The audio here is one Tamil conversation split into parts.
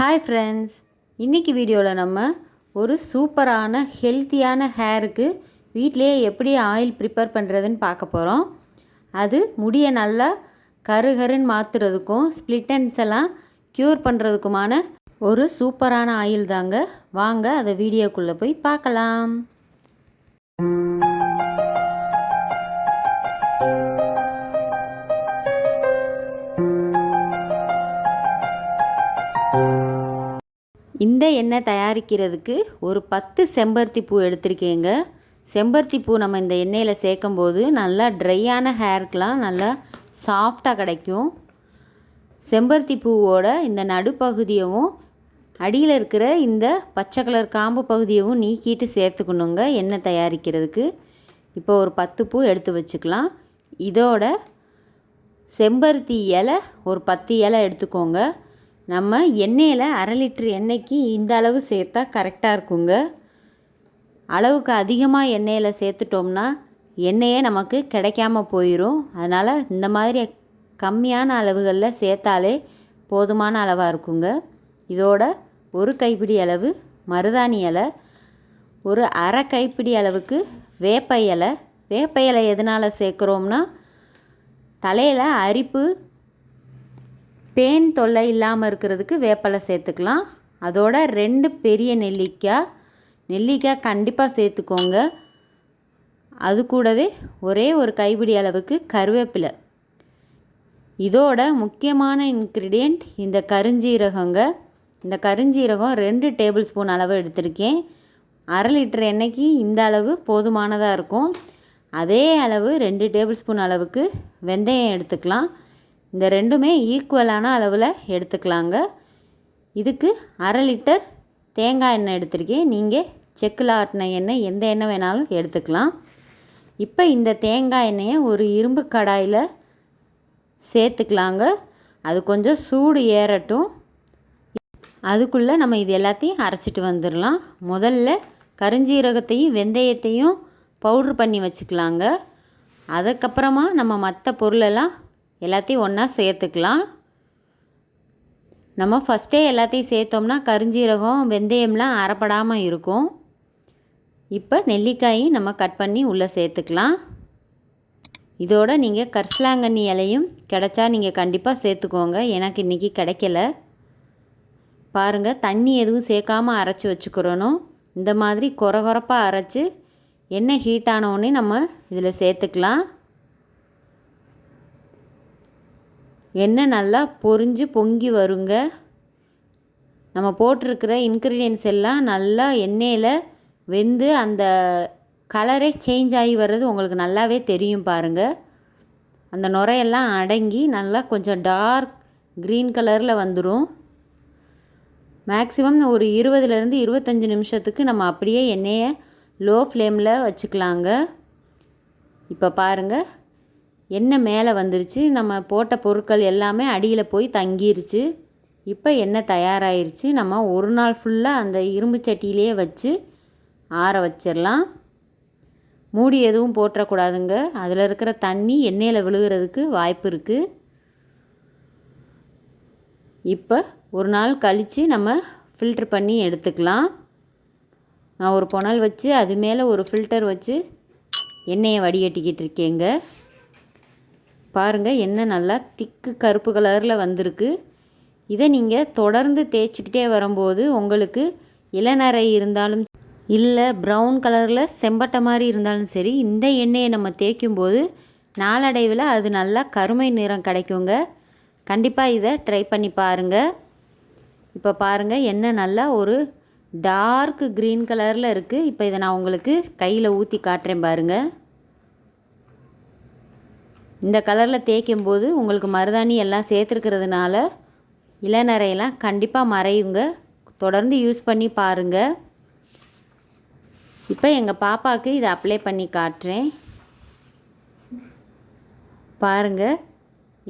ஹாய் ஃப்ரெண்ட்ஸ் இன்றைக்கி வீடியோவில் நம்ம ஒரு சூப்பரான ஹெல்த்தியான ஹேருக்கு வீட்டிலேயே எப்படி ஆயில் ப்ரிப்பேர் பண்ணுறதுன்னு பார்க்க போகிறோம் அது முடியை நல்லா கருகருன்னு மாற்றுறதுக்கும் ஸ்ப்ளிட்டன்ஸ் எல்லாம் க்யூர் பண்ணுறதுக்குமான ஒரு சூப்பரான ஆயில் தாங்க. வாங்க அதை வீடியோக்குள்ளே போய் பார்க்கலாம். எண்ணெய் தயாரிக்கிறதுக்கு ஒரு பத்து செம்பருத்தி பூ எடுத்திருக்கேங்க. செம்பருத்தி பூ நம்ம இந்த எண்ணெயில் சேர்க்கும்போது நல்லா ட்ரையான ஹேருக்கெலாம் நல்லா சாஃப்டாக கிடைக்கும். செம்பருத்தி பூவோட இந்த நடுப்பகுதியவும் அடியில் இருக்கிற இந்த பச்சை கலர் காம்பு பகுதியவும் நீக்கிட்டு சேர்த்துக்கணுங்க எண்ணெய் தயாரிக்கிறதுக்கு. இப்போ ஒரு பத்து பூ எடுத்து வச்சுக்கலாம். இதோட செம்பருத்தி இலை ஒரு பத்து இலை எடுத்துக்கோங்க. நம்ம எண்ணெயில் அரை லிட்ரு எண்ணெய்க்கு இந்த அளவு சேர்த்தா கரெக்டாக இருக்குங்க. அளவுக்கு அதிகமாக எண்ணெயில் சேர்த்துட்டோம்னா எண்ணெயே நமக்கு கிடைக்காம போயிடும் அதனால் இந்த மாதிரி கம்மியான அளவுகளில் சேர்த்தாலே போதுமான அளவாக இருக்குங்க. இதோட ஒரு கைப்பிடி அளவு மருதாணி இலை ஒரு அரை கைப்பிடி அளவுக்கு வேப்ப இலை. வேப்ப இலை எதனால் சேர்க்குறோம்னா தலையில் அரிப்பு பேன் தொல்லை இல்லாமல் இருக்கிறதுக்கு வேப்பலை சேர்த்துக்கலாம். அதோட ரெண்டு பெரிய நெல்லிக்காய் நெல்லிக்காய் கண்டிப்பாக சேர்த்துக்கோங்க. அது கூடவே ஒரே ஒரு கைப்பிடி அளவுக்கு கருவேப்பிலை. இதோட முக்கியமான இன்க்ரீடியண்ட் இந்த கருஞ்சீரகங்க. இந்த கருஞ்சீரகம் ரெண்டு டேபிள் ஸ்பூன் அளவு எடுத்திருக்கேன். அரை லிட்டர் எண்ணெய்க்கு இந்த அளவு போதுமானதாக இருக்கும். அதே அளவு ரெண்டு டேபிள் ஸ்பூன் அளவுக்கு வெந்தயம் எடுத்துக்கலாம். இந்த ரெண்டுமே ஈக்குவலான அளவில் எடுத்துக்கலாங்க. இதுக்கு அரை லிட்டர் தேங்காய் எண்ணெய் எடுத்திருக்கேன். நீங்கள் செக்கில் ஆட்டின எண்ணெய் எந்த எண்ணெய் வேணாலும் எடுத்துக்கலாம். இப்போ இந்த தேங்காய் எண்ணெயை ஒரு இரும்பு கடாயில் சேர்த்துக்கலாங்க. அது கொஞ்சம் சூடு ஏறட்டும். அதுக்குள்ளே நம்ம இது எல்லாத்தையும் அரைச்சிட்டு வந்துடலாம். முதல்ல கருஞ்சீரகத்தையும் வெந்தயத்தையும் பவுட்ரு பண்ணி வச்சுக்கலாங்க. அதுக்கப்புறமா நம்ம மற்ற பொருளெல்லாம் எல்லாத்தையும் ஒன்றா சேர்த்துக்கலாம். நம்ம ஃபஸ்ட்டே எல்லாத்தையும் சேர்த்தோம்னா கருஞ்சீரகம் வெந்தயம்லாம் அறப்படாமல் இருக்கும். இப்போ நெல்லிக்காயும் நம்ம கட் பண்ணி உள்ளே சேர்த்துக்கலாம். இதோட நீங்கள் கரிசலாங்கண்ணி இலையும் கிடச்சா நீங்கள் கண்டிப்பாக சேர்த்துக்கோங்க. எனக்கு இன்றைக்கி கிடைக்கல. பாருங்கள் தண்ணி எதுவும் சேர்க்காமல் அரைச்சி வச்சுக்கிறணும். இந்த மாதிரி கொர கொரப்பாக அரைச்சி எண்ணெய் ஹீட் ஆனவுடனே நம்ம இதில் சேர்த்துக்கலாம். எண்ணெய் நல்லா பொரிஞ்சு பொங்கி வருங்க. நம்ம போட்டிருக்கிற இன்க்ரீடியன்ஸ் எல்லாம் நல்லா எண்ணெயில் வெந்து அந்த கலரே சேஞ்ச் ஆகி வர்றது உங்களுக்கு நல்லாவே தெரியும் பாருங்கள் அந்த நுரையெல்லாம் அடங்கி நல்லா கொஞ்சம் டார்க் க்ரீன் கலரில் வந்துடும் மேக்ஸிமம் ஒரு இருபதுலேருந்து இருபத்தஞ்சி நிமிஷத்துக்கு நம்ம அப்படியே எண்ணெயை லோ ஃப்ளேமில் வச்சுக்கலாங்க. இப்போ பாருங்கள் எண்ணெய் மேலே வந்துருச்சு? நம்ம போட்ட பொருட்கள் எல்லாமே அடியில் போய் தங்கிருச்சு. இப்போ எண்ணெய் தயாராகிருச்சு நம்ம ஒரு நாள் ஃபுல்லாக அந்த இரும்பு சட்டியிலே வச்சு ஆற வச்சிடலாம் மூடி எதுவும் போட்டுறக்கூடாதுங்க அதில் இருக்கிற தண்ணி எண்ணெயில் விழுகிறதுக்கு வாய்ப்பு இருக்குது இப்போ ஒரு நாள் கழித்து நம்ம ஃபில்ட்ரு பண்ணி எடுத்துக்கலாம். நான் ஒரு புனல் வச்சு அது மேலே ஒரு ஃபில்டர் வச்சு எண்ணெயை வடிகட்டிக்கிட்டு இருக்கேங்க. பாருங்கள் என்ன நல்லா திக்கு கருப்பு கலரில் வந்திருக்கு. இதை நீங்கள் தொடர்ந்து தேய்ச்சிக்கிட்டே வரும்போது உங்களுக்கு இளநரை இருந்தாலும் இல்லை ப்ரௌன் கலரில் செம்பட்டை மாதிரி இருந்தாலும் சரி இந்த எண்ணெயை நம்ம தேய்க்கும்போது நாளடைவில் அது நல்லா கருமை நிறம் கிடைக்குங்க. கண்டிப்பாக இதை ட்ரை பண்ணி பாருங்கள் இப்போ பாருங்கள் எண்ணெய் நல்லா ஒரு டார்க் க்ரீன் கலரில் இருக்குது இப்போ இதை நான் உங்களுக்கு கையில் ஊற்றி காட்டுறேன் பாருங்கள் இந்த கலரில் தேய்க்கும் போது உங்களுக்கு மருதாணி எல்லாம் சேர்த்துருக்கிறதுனால இளநரையெல்லாம் கண்டிப்பாக மறையுங்க. தொடர்ந்து யூஸ் பண்ணி பாருங்கள் இப்போ எங்கள் பாப்பாவுக்கு இதை அப்ளை பண்ணி காட்டுறேன். பாருங்கள்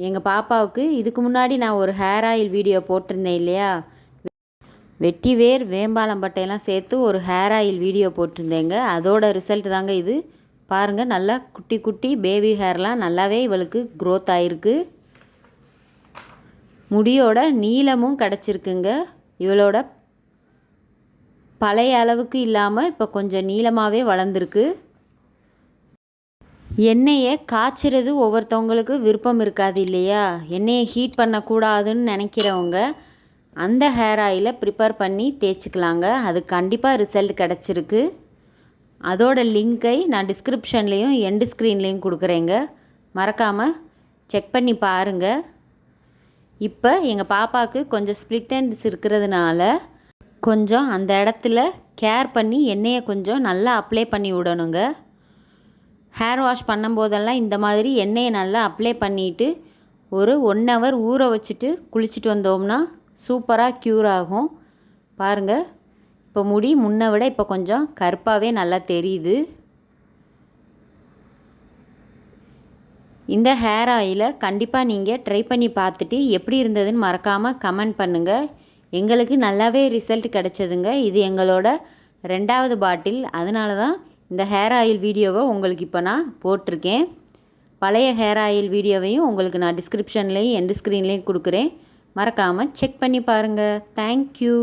எங்கள் பாப்பாவுக்கு இதுக்கு முன்னாடி நான் ஒரு ஹேர் ஆயில் வீடியோ போட்டிருந்தேன் இல்லையா? வெட்டி வேர் வேம்பாலம்பட்டையெல்லாம் சேர்த்து ஒரு ஹேர் ஆயில் வீடியோ போட்டிருந்தேங்க. அதோட ரிசல்ட் தாங்க இது. பாருங்கள் நல்லா குட்டி குட்டி பேபி ஹேர்லாம் நல்லாவே இவளுக்கு க்ரோத் ஆகிருக்கு முடியோட நீளமும் கிடச்சிருக்குங்க. இவளோட பழைய அளவுக்கு இல்லாமல் இப்போ கொஞ்சம் நீளமாகவே வளர்ந்துருக்கு. எண்ணெயை காய்ச்சிறது ஒவ்வொருத்தவங்களுக்கு விருப்பம் இருக்காது இல்லையா? எண்ணெயை ஹீட் பண்ணக்கூடாதுன்னு நினைக்கிறவங்க அந்த ஹேர் ஆயிலை ப்ரிப்பேர் பண்ணி தேய்ச்சிக்கலாங்க. அது கண்டிப்பாக ரிசல்ட் கிடச்சிருக்கு. அதோட லிங்க்கை நான் டிஸ்கிரிப்ஷன்லேயும் எண்டு ஸ்க்ரீன்லேயும் கொடுக்குறேங்க. மறக்காமல் செக் பண்ணி பாருங்கள் இப்போ எங்கள் பாப்பாவுக்கு கொஞ்சம் ஸ்ப்ளிட் ஹேண்ட்ஸ் இருக்கிறதுனால கொஞ்சம் அந்த இடத்துல கேர் பண்ணி எண்ணெயை கொஞ்சம் நல்லா அப்ளை பண்ணி விடணுங்க. ஹேர் வாஷ் பண்ணும்போதெல்லாம் இந்த மாதிரி எண்ணெயை நல்லா அப்ளை பண்ணிவிட்டு ஒரு ஒன் ஹவர் ஊற வச்சுட்டு குளிச்சுட்டு வந்தோம்னா சூப்பராக க்யூர் ஆகும். பாருங்கள் இப்போ முடி முன்னை விட இப்போ கொஞ்சம் கருப்பாகவே நல்லா தெரியுது. இந்த ஹேர் ஆயிலை கண்டிப்பாக நீங்கள் ட்ரை பண்ணி பார்த்துட்டு எப்படி இருந்ததுன்னு மறக்காமல் கமெண்ட் பண்ணுங்கள் எங்களுக்கு நல்லாவே ரிசல்ட் கிடச்சதுங்க. இது எங்களோட ரெண்டாவது பாட்டில் அதனால தான் இந்த ஹேர் ஆயில் வீடியோவை உங்களுக்கு இப்போ நான் போட்டிருக்கேன். பழைய ஹேர் ஆயில் வீடியோவையும் உங்களுக்கு நான் டிஸ்கிரிப்ஷன்லேயும் எண்டு ஸ்க்ரீன்லேயும் கொடுக்குறேன். மறக்காமல் செக் பண்ணி பாருங்கள் தேங்க்யூ